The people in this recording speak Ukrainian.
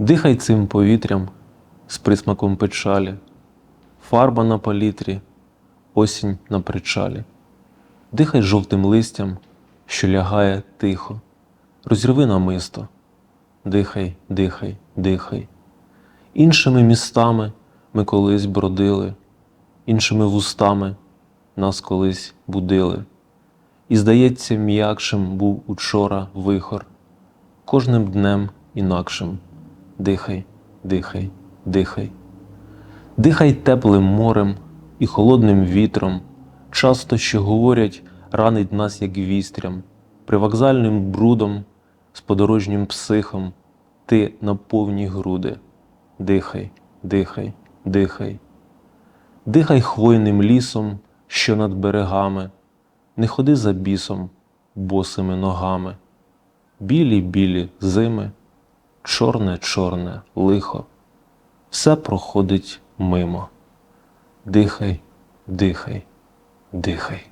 Дихай цим повітрям з присмаком печалі, фарба на палітрі, осінь на причалі. Дихай жовтим листям, що лягає тихо, розірви намисто. Дихай, дихай, дихай. Іншими містами ми колись бродили, іншими вустами нас колись будили. І, здається, м'якшим був учора вихор, кожним днем інакшим. Дихай, дихай, дихай. Дихай теплим морем і холодним вітром. Часто, що говорять, ранить нас, як вістрям, привокзальним брудом, з подорожнім психом, ти на повні груди. Дихай, дихай, дихай. Дихай хвойним лісом, що над берегами, не ходи за бісом, босими ногами. Білі білі зими, чорне чорне лихо, все проходить мимо. Дихай, дихай, дихай.